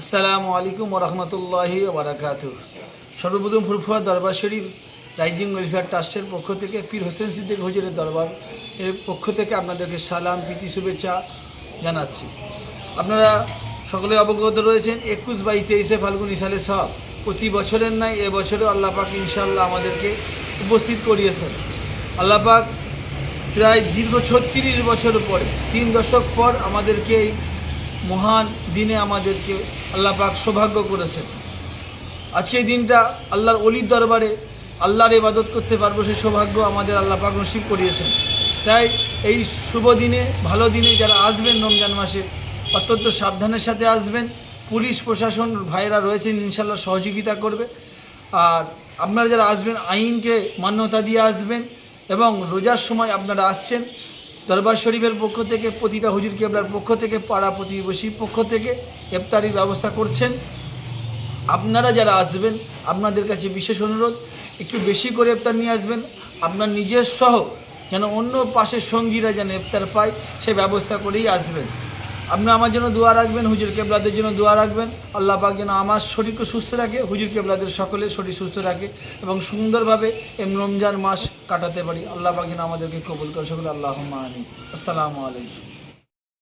আসসালামু আলাইকুম ওরহমতুল্লাহি বারাকাত সর্বপ্রথম ফুরফুয়া দরবার শরীফ রাইজিং ওয়েলফেয়ার ট্রাস্টের পক্ষ থেকে পীর হোসেন সিদ্দিক হুজুরের দরবার এর পক্ষ থেকে আপনাদেরকে সালাম, প্রীতি, শুভেচ্ছা জানাচ্ছি। আপনারা সকলে অবগত রয়েছেন, একুশ বাইশ তেইশে ফাল্গুন সালে সব। প্রতি বছরের নাই এবছরও আল্লাহ পাক ইনশাল্লাহ আমাদেরকে উপস্থিত করিয়েছেন। আল্লাহ পাক প্রায় দীর্ঘ ছত্রিশ বছর পরে, তিন দশক পর আমাদেরকে এই মহান দিনে আমাদেরকে আল্লাহ পাক সৌভাগ্য করেছেন। আজকে এই দিনটা আল্লাহর অলির দরবারে আল্লাহর ইবাদত করতে পারব সেই সৌভাগ্য আমাদের আল্লাহ পাক নসিব করিয়েছেন। তাই এই শুভ দিনে, ভালো দিনে যারা আসবেন রমজান মাসে, অত্যন্ত সাবধানের সাথে আসবেন। পুলিশ, প্রশাসন ভাইরা রয়েছেন ইনশাল্লাহ সহযোগিতা করবে। আর আপনারা যারা আসবেন, আইনকে মান্যতা দিয়ে আসবেন এবং রোজার সময় আপনারা আসছেন দরবার শরীফের পক্ষ থেকে, প্রতিটা হুজুর কেবলার পক্ষ থেকে, পাড়া প্রতিবেশীর পক্ষ থেকে ইফতারির ব্যবস্থা করছেন। আপনারা যারা আসবেন, আপনাদের কাছে বিশেষ অনুরোধ, একটু বেশি করে ইফতার নিয়ে আসবেন। আপনার নিজের সহ যেন অন্য পাশের সঙ্গীরা যেন ইফতার পায়, সে ব্যবস্থা করেই আসবেন। আপনি আমার জন্য দোয়া রাখবেন, হুজুর কেবলাদের জন্য দোয়া রাখবেন। আল্লাহ পাক যেন আমার শরীরকে সুস্থ রাখে, হুজুর কেবলাদের সকলে শরীর সুস্থ রাখে এবং সুন্দরভাবে এম রমজান মাস কাটাতে পারি। আল্লাহ পাক যেন আমাদেরকে কবুল করে, সকলে আল্লাহ আলী আসসালামু আলাইকুম।